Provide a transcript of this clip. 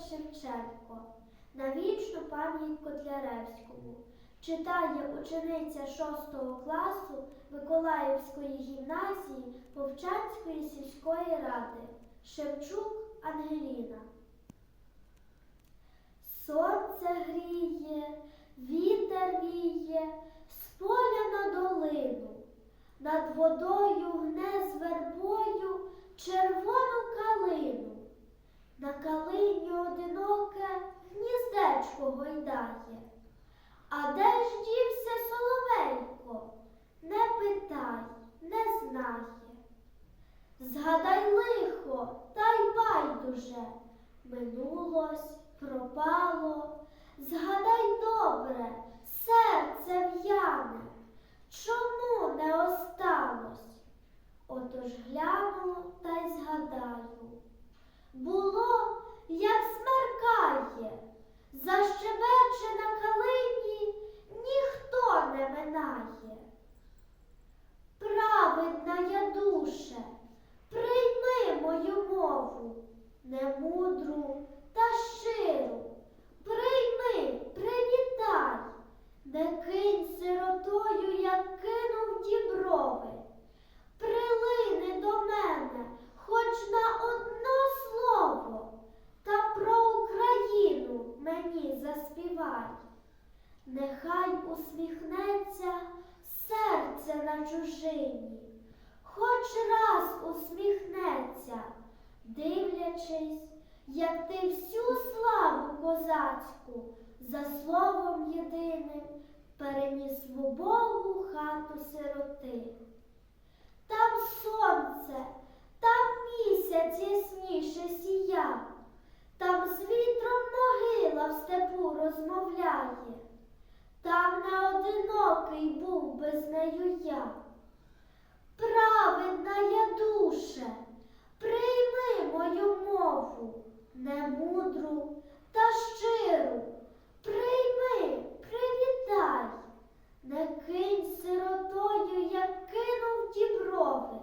Шевченко. На вічну пам'ять Котляревському читає учениця 6 класу Миколаївської гімназії Повчанської сільської ради Шевчук Ангеліна. Сонце гріє, вітер віє, з поля на долину, над водою гне з вербою червону. На калині одиноке гніздечко гойдає. А де ж дівся соловейко? Не питай, не знає. Згадай лихо, та й байдуже, минулось, пропало. Згадай добре, серце в'яне, чому не осталось? Отож гляну та й згадаю. Було, як смеркає, защебече на калині, ніхто не минає. Праведна я душе, прийми мою мову, не мудру та щиру. Прийми, привітай, не кинь сиротою, як кинув діброви. Прилини до мене хоч на одно слово, та про Україну мені заспівай. Нехай усміхнеться серце на чужині, хоч раз усміхнеться, дивлячись, як ти всю славу козацьку за словом єдиним переніс в убогу хату сироти. Там сонце, там гуляє, там на одинокий був безнею я. Праведна я душе, прийми мою мову, не мудру та щиру. Прийми, привітай, не кинь сиротою, як кинув діброви.